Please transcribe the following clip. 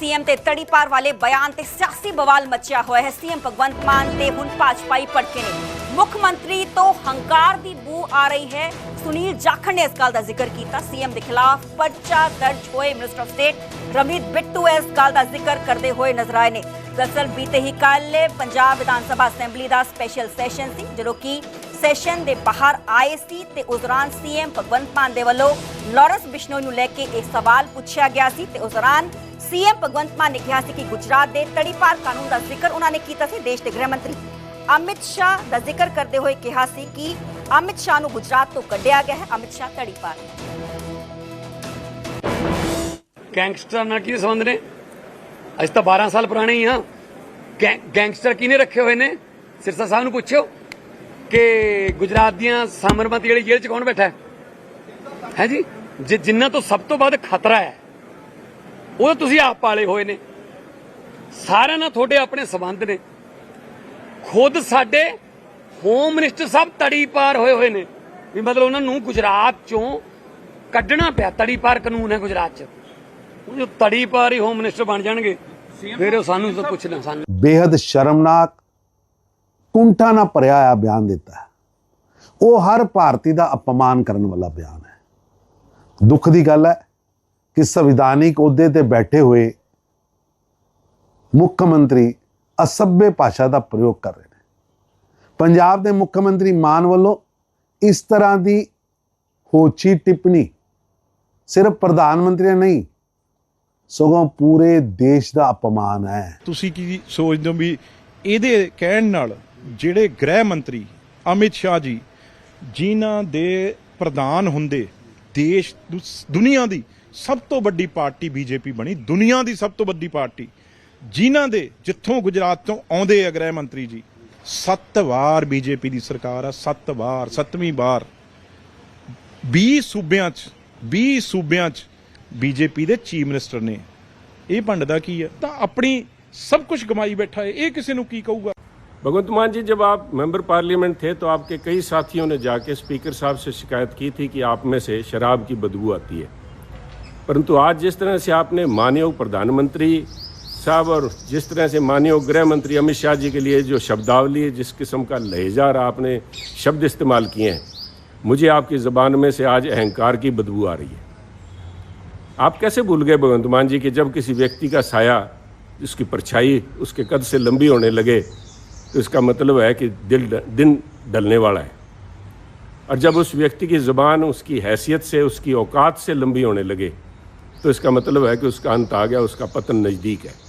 CM ਤੇ ਤੜੀਪਾਰ ਵਾਲੇ ਬਿਆਨ ਤੇ ਸਿਆਸੀ ਬਵਾਲ ਮਚਿਆ ਹੋਇਆ ਹੈ। ਸੀਐਮ ਭਗਵੰਤ ਮਾਨ ਤੇ ਹੁਣ ਭਾਜਪਾਈ ਭੜਕੇ ਨੇ। ਮੁੱਖ ਮੰਤਰੀ ਤੋਂ ਹੰਕਾਰ ਦੀ ਬੂ ਆ ਰਹੀ ਹੈ। ਸੁਨੀਲ ਜਾਖੜ ਨੇ ਇਸ ਗੱਲ ਦਾ ਜ਼ਿਕਰ ਕੀਤਾ। ਸੀਐਮ ਦੇ ਖਿਲਾਫ ਪਰਚਾ ਦਰਜ ਹੋਏ minister of state Ravneet Bittu ਇਸ ਗੱਲ ਦਾ ਜ਼ਿਕਰ ਕਰਦੇ ਹੋਏ ਨਜ਼ਰ ਆਏ ਨੇ। ਦਰਅਸਲ ਬੀਤੇ ਹੀ ਕੱਲ ਪੰਜਾਬ ਵਿਧਾਨ ਸਭਾ ਅਸੈਂਬਲੀ ਦਾ ਸਪੈਸ਼ਲ ਸੈਸ਼ਨ ਸੀ, ਜਦੋਂ ਕਿ ਸੈਸ਼ਨ ਦੇ ਬਾਹਰ ਆਏ ਸੀ ਤੇ ਉਸ ਦੌਰਾਨ ਸੀਐਮ ਭਗਵੰਤ ਮਾਨ ਦੇ ਵੱਲੋਂ ਲਾਰੈਂਸ ਬਿਸ਼ਨੋਈ ਨੂੰ ਲੈ ਕੇ ਇੱਕ ਸਵਾਲ ਪੁੱਛਿਆ ਗਿਆ ਸੀ ਤੇ ਉਸ ਦੌਰਾਨ ਸੀਐਮ ਭਗਵੰਤ ਮਾਨ ਨੇ ਕਿਹਾ ਸੀ ਕਿ ਗੁਜਰਾਤ ਦੇ ਤੜੀਪਾਰ ਕਾਨੂੰਨ ਦਾ ਜ਼ਿਕਰ ਉਹਨਾਂ ਨੇ ਕੀਤਾ ਸੀ, ਦੇਸ਼ ਦੇ ਗ੍ਰਹਿ ਮੰਤਰੀ। ਅਮਿਤ ਸ਼ਾਹ ਦਾ ਜ਼ਿਕਰ ਕਰਦੇ ਹੋਏ ਕਿਹਾ ਸੀ ਕਿ ਅਮਿਤ ਸ਼ਾਹ ਨੂੰ ਗੁਜਰਾਤ ਤੋਂ ਕੱਢਿਆ ਗਿਆ ਹੈ, ਅਮਿਤ ਸ਼ਾਹ ਤੜੀਪਾਰ। ਗੈਂਗਸਟਰ ਨਾਲ ਕੀ ਸੰਬੰਧ ਨੇ? ਅਸੀਂ ਤਾਂ 12 ਸਾਲ ਪੁਰਾਣੇ ਹੀ ਹਾਂ ਗੈਂਗਸਟਰ ਕਿਹਨੇ ਰੱਖੇ ਹੋਏ ਨੇ? ਸਿਰਸਾ ਸਾਹਿਬ ਨੂੰ ਪੁੱਛਿਓ ਕਿ ਗੁਜਰਾਤ ਦੀਆਂ ਸਾਮਰਮਤੀ ਵਾਲੀ ਜੇਲ੍ਹ 'ਚ ਕੌਣ ਬੈਠਾ ਹੈ? ਹੈ ਜੀ? ਜਿਨ੍ਹਾਂ ਤੋਂ ਸਭ ਤੋਂ ਵੱਧ ਖਤਰਾ ਹੈ ਉਹ ਤਾਂ ਤੁਸੀਂ ਆਪ ਪਾਲੇ ਹੋਏ ਨੇ। ਸਾਰਿਆਂ ਨਾਲ ਤੁਹਾਡੇ ਆਪਣੇ ਸਬੰਧ ਨੇ। ਖੁਦ ਸਾਡੇ ਹੋਮ ਮਿਨਿਸਟਰ ਸਾਹਿਬ ਤੜੀ ਪਾਰ ਹੋਏ ਹੋਏ ਨੇ। ਵੀ ਮਤਲਬ ਉਹਨਾਂ ਨੂੰ ਗੁਜਰਾਤ ਚੋਂ ਕੱਢਣਾ ਪਿਆ ਤੜੀ ਪਾਰ ਕਾਨੂੰਨ ਹੈ ਗੁਜਰਾਤ 'ਚ। ਉਹ ਜੋ ਤੜੀ ਪਾਰ ਹੀ ਹੋਮ ਮਿਨਿਸਟਰ ਬਣ ਜਾਣਗੇ ਫਿਰ ਉਹ ਸਾਨੂੰ ਤਾਂ ਪੁੱਛਣਾ ਸਾਨੂੰ ਬੇहद ਸ਼ਰਮਨਾਕ ਕੁੰਠਾ ਨਾ ਭਰਿਆ ਆ ਬਿਆਨ ਦਿੱਤਾ ਹੈ। ਉਹ ਹਰ ਭਾਰਤੀ ਦਾ ਅਪਮਾਨ ਕਰਨ ਵਾਲਾ ਬਿਆਨ ਹੈ। ਦੁੱਖ ਦੀ ਗੱਲ ਹੈ ਕਿ ਸੰਵਿਧਾਨਿਕ ਅਹੁਦੇ ਤੇ ਬੈਠੇ ਹੋਏ ਮੁੱਖ ਮੰਤਰੀ ਅਸਭ्य ਭਾਸ਼ਾ ਦਾ ਪ੍ਰਯੋਗ ਕਰ ਰਹੇ ਨੇ। ਪੰਜਾਬ ਦੇ ਮੁੱਖ ਮੰਤਰੀ ਮਾਨ ਵੱਲੋਂ ਇਸ ਤਰ੍ਹਾਂ ਦੀ ਹੋਚੀ ਟਿੱਪਣੀ ਸਿਰਫ ਪ੍ਰਧਾਨ ਮੰਤਰੀ ਨਹੀਂ, ਸਗੋਂ ਪੂਰੇ ਦੇਸ਼ ਦਾ ਅਪਮਾਨ ਹੈ। ਤੁਸੀਂ ਕੀ ਸੋਚਦੇ ਹੋ ਵੀ ਇਹਦੇ ਕਹਿਣ ਨਾਲ ਜਿਹੜੇ ਗ੍ਰਹਿ ਮੰਤਰੀ ਅਮਿਤ ਸ਼ਾਹ ਜੀ, ਜਿਨ੍ਹਾਂ ਦੇ ਪ੍ਰਧਾਨ ਹੁੰਦੇ ਦੇਸ਼ ਦੁ- ਦੁਨੀਆ ਦੀ ਸਭ ਤੋਂ ਵੱਡੀ ਪਾਰਟੀ ਬੀਜੇਪੀ ਬਣੀ, ਦੁਨੀਆ ਦੀ ਸਭ ਤੋਂ ਵੱਡੀ ਪਾਰਟੀ। ਜਿਨ੍ਹਾਂ ਦੇ ਜਿੱਥੋਂ ਗੁਜਰਾਤ ਤੋਂ ਆਉਂਦੇ ਆ ਗ੍ਰਹਿ ਮੰਤਰੀ ਜੀ, ਸੱਤ ਵਾਰ ਬੀਜੇਪੀ ਦੀ ਸਰਕਾਰ ਆ, ਸੱਤ ਵਾਰ, ਸੱਤਵੀਂ ਵਾਰ। 20 ਸੂਬਿਆਂ 'ਚ 20 ਸੂਬਿਆਂ 'ਚ ਬੀਜੇਪੀ ਦੇ ਚੀਫ ਮਿਨਿਸਟਰ ਨੇ। ਇਹ ਭੰਡਦਾ ਕੀ ਹੈ ਤਾਂ ਆਪਣੀ ਸਭ ਕੁਝ ਗਮਾਈ ਬੈਠਾ ਹੈ। ਇਹ ਕਿਸੇ ਨੂੰ ਕੀ ਕਹੂਗਾ? भगवंत मान जी, जब आप मेंबर पार्लियामेंट थे तो आपके कई साथियों ने जाके स्पीकर साहब से शिकायत की थी कि आप में से शराब की बदबू आती है। परंतु आज जिस तरह से आपने मानयोग प्रधानमंत्री साहब और जिस तरह से मानयोग गृह मंत्री अमित शाह जी के लिए जो शब्दावली, जिस किस्म का लहजा आपने शब्द इस्तेमाल किए हैं, मुझे आपकी ज़बान में से आज अहंकार की बदबू आ रही है। आप कैसे भूल गए भगवंत मान जी कि जब किसी व्यक्ति का साया, उसकी परछाई, उसके कद से लंबी होने लगे तो इसका मतलब है कि दिल दिन डलने वाला है। और जब उस व्यक्ति की ज़ुबान उसकी हैसियत से, उसकी औकात से लंबी होने लगे तो इसका मतलब है कि उसका अंत आ गया, उसका पतन नज़दीक है।